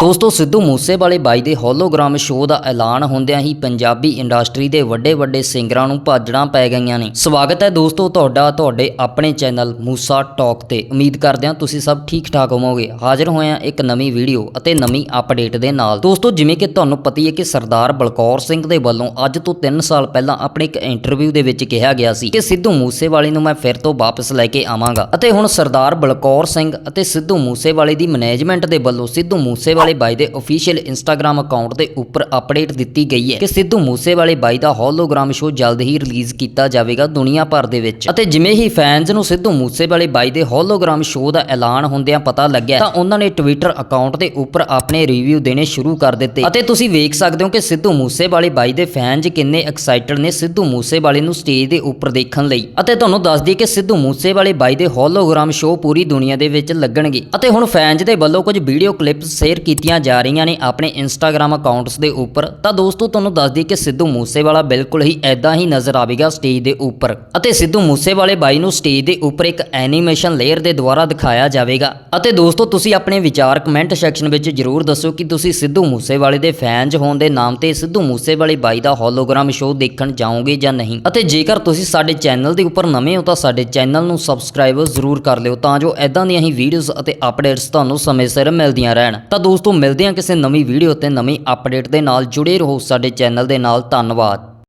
ਦੋਸਤੋ, ਸਿੱਧੂ ਮੂਸੇਵਾਲੇ ਬਾਈ ਦੇ ਹੋਲੋਗ੍ਰਾਮ ਸ਼ੋਅ ਦਾ ਐਲਾਨ ਹੁੰਦਿਆਂ ਹੀ ਪੰਜਾਬੀ ਇੰਡਸਟਰੀ ਦੇ ਵੱਡੇ ਵੱਡੇ ਸਿੰਗਰਾਂ ਨੂੰ ਭਾਜੜਾਂ ਪੈ ਗਈਆਂ ਨੇ। ਸਵਾਗਤ ਹੈ ਦੋਸਤੋ ਤੁਹਾਡਾ, ਤੁਹਾਡੇ ਆਪਣੇ ਚੈਨਲ ਮੂਸਾ ਟਾਕ ਤੇ। ਉਮੀਦ ਕਰਦੇ ਹਾਂ ਤੁਸੀਂ ਸਭ ਠੀਕ ਠਾਕ ਹੋਵੋਗੇ। ਹਾਜ਼ਰ ਹੋਏ ਹਾਂ ਇੱਕ ਨਵੀਂ ਵੀਡੀਓ ਅਤੇ ਨਵੀਂ ਅਪਡੇਟ ਦੇ ਨਾਲ। ਦੋਸਤੋ, ਜਿਵੇਂ ਕਿ ਤੁਹਾਨੂੰ ਪਤੀ ਹੈ ਕਿ ਸਰਦਾਰ ਬਲਕੌਰ ਸਿੰਘ ਦੇ ਵੱਲੋਂ ਅੱਜ ਤੋਂ 3 ਸਾਲ ਪਹਿਲਾਂ ਆਪਣੇ ਇੱਕ ਇੰਟਰਵਿਊ ਦੇ ਵਿੱਚ ਕਿਹਾ ਗਿਆ ਸੀ ਕਿ ਸਿੱਧੂ ਮੂਸੇਵਾਲੇ ਨੂੰ ਮੈਂ ਫਿਰ ਤੋਂ ਵਾਪਸ ਲੈ ਕੇ ਆਵਾਂਗਾ। ਅਤੇ ਹੁਣ ਸਰਦਾਰ ਬਲਕੌਰ ਸਿੰਘ ਅਤੇ ਸਿੱਧੂ ਮੂਸੇਵਾਲੇ ਦੀ ਮੈਨੇਜਮੈਂਟ ਦੇ ਵੱਲੋਂ ਸਿੱਧੂ ਮੂਸੇਵਾਲੇ ਬਾਈ ਦੇ ਅਫੀਸ਼ੀਅਲ ਇੰਸਟਾਗ੍ਰam ਅਕਾਊਂਟ ਦੇ ਉੱਪਰ ਅਪਡੇਟ ਦਿੱਤੀ ਗਈ ਹੈ ਕਿ ਸਿੱਧੂ ਮੂਸੇਵਾਲੇ ਬਾਈ ਦਾ ਹੋਲੋਗ੍ਰਾਮ ਸ਼ੋਅ ਜਲਦ ਹੀ ਰਿਲੀਜ਼ ਕੀਤਾ ਜਾਵੇਗਾ ਦੁਨੀਆ ਭਰ ਦੇ ਵਿੱਚ। ਅਤੇ ਜਿਵੇਂ ਹੀ ਫੈਨਸ ਨੂੰ ਸਿੱਧੂ ਮੂਸੇਵਾਲੇ ਬਾਈ ਦੇ ਹੋਲੋਗ੍ਰਾਮ ਸ਼ੋਅ ਦਾ ਐਲਾਨ ਹੁੰਦਿਆਂ ਪਤਾ ਲੱਗਿਆ, ਤਾਂ ਉਹਨਾਂ ਨੇ ਟਵਿੱਟਰ ਅਕਾਊਂਟ ਦੇ ਉੱਪਰ ਆਪਣੇ ਰਿਵਿਊ ਦੇਣੇ ਸ਼ੁਰੂ ਕਰ ਦਿੱਤੇ। ਅਤੇ ਤੁਸੀਂ ਵੇਖ ਸਕਦੇ ਹੋ ਕਿ ਸਿੱਧੂ ਮੂਸੇਵਾਲੇ ਬਾਈ ਦੇ ਫੈਨਸ ਕਿੰਨੇ ਐਕਸਾਈਟਡ ਨੇ ਸਿੱਧੂ ਮੂਸੇਵਾਲੇ ਨੂੰ ਸਟੇਜ ਦੇ ਉੱਪਰ ਦੇਖਣ ਲਈ। ਅਤੇ ਤੁਹਾਨੂੰ ਦੱਸ ਦਈਏ ਕਿ ਸਿੱਧੂ ਮੂਸੇਵਾਲੇ ਬਾਈ ਦੇ ਹੋਲੋਗ੍ਰਾਮ ਸ਼ੋਅ ਪੂਰੀ ਦੁਨੀਆ ਦੇ ਵਿੱਚ ਲੱਗਣਗੇ। ਅਤੇ ਹੁਣ ਫੈਨਸ ਦੇ ਵੱਲੋਂ ਕੁਝ ਵੀਡੀਓ ਕਲਿੱਪਸ ਸ਼ੇਅਰ ਕੀਤੀਆਂ ਜਾ ਰਹੀਆਂ ਨੇ ਆਪਣੇ ਇੰਸਟਾਗ੍ਰam ਅਕਾਊਂਟਸ ਦੇ ਉੱਪਰ, ਤਾਂ ਦੋਸਤੋ ਤੁਹਾਨੂੰ ਦੱਸ ਦਈਏ ਕਿ ਸਿੱਧੂ ਮੂਸੇਵਾਲਾ ਬਿਲਕੁਲ ਹੀ ਐਦਾਂ ਹੀ ਨਜ਼ਰ ਆਵੇਗਾ ਸਟੇਜ ਦੇ ਉੱਪਰ। ਅਤੇ ਸਿੱਧੂ ਮੂਸੇਵਾਲੇ ਬਾਈ ਨੂੰ ਸਟੇਜ ਦੇ ਉੱਪਰ ਇੱਕ ਐਨੀਮੇਸ਼ਨ ਲੇਅਰ ਦੇ ਦੁਆਰਾ ਦਿਖਾਇਆ ਜਾਵੇਗਾ। ਅਤੇ ਦੋਸਤੋ ਤੁਸੀਂ ਆਪਣੇ ਵਿਚਾਰ ਕਮੈਂਟ ਸੈਕਸ਼ਨ ਵਿੱਚ ਜਰੂਰ ਦੱਸੋ ਕਿ ਤੁਸੀਂ ਸਿੱਧੂ ਮੂਸੇਵਾਲੇ ਦੇ ਫੈਨਸ ਹੋਣ ਦੇ ਨਾਮ ਤੇ ਸਿੱਧੂ ਮੂਸੇਵਾਲੇ ਬਾਈ ਦਾ ਹੋਲੋਗ੍ਰਾਮ ਸ਼ੋਅ ਦੇਖਣ ਜਾਓਗੇ ਜਾਂ ਨਹੀਂ। ਅਤੇ ਜੇਕਰ ਤੁਸੀਂ ਸਾਡੇ ਚੈਨਲ ਦੇ ਉੱਪਰ ਨਵੇਂ ਹੋ, ਤਾਂ ਸਾਡੇ ਚੈਨਲ ਨੂੰ ਸਬਸਕ੍ਰਾਈਬ ਜ਼ਰੂਰ ਕਰ ਲਿਓ, ਤਾਂ ਜੋ ਐਦਾਂ ਦੀਆਂ ਹੀ ਵੀਡੀਓਜ਼ ਅਤੇ ਅਪਡੇਟਸ ਤੁਹਾਨੂੰ ਸਮੇਂ ਸਿਰ ਮਿਲਦੀਆਂ ਰਹਿਣ। ਤਾਂ ਦੋਸਤੋ ਮਿਲਦੇ ਹਾਂ ਕਿਸੇ ਨਵੀਂ ਵੀਡੀਓ ਤੇ ਨਵੀਂ ਅਪਡੇਟ ਦੇ ਨਾਲ ਜੁੜੇ ਰਹੋ ਸਾਡੇ ਚੈਨਲ ਦੇ ਨਾਲ, ਧੰਨਵਾਦ।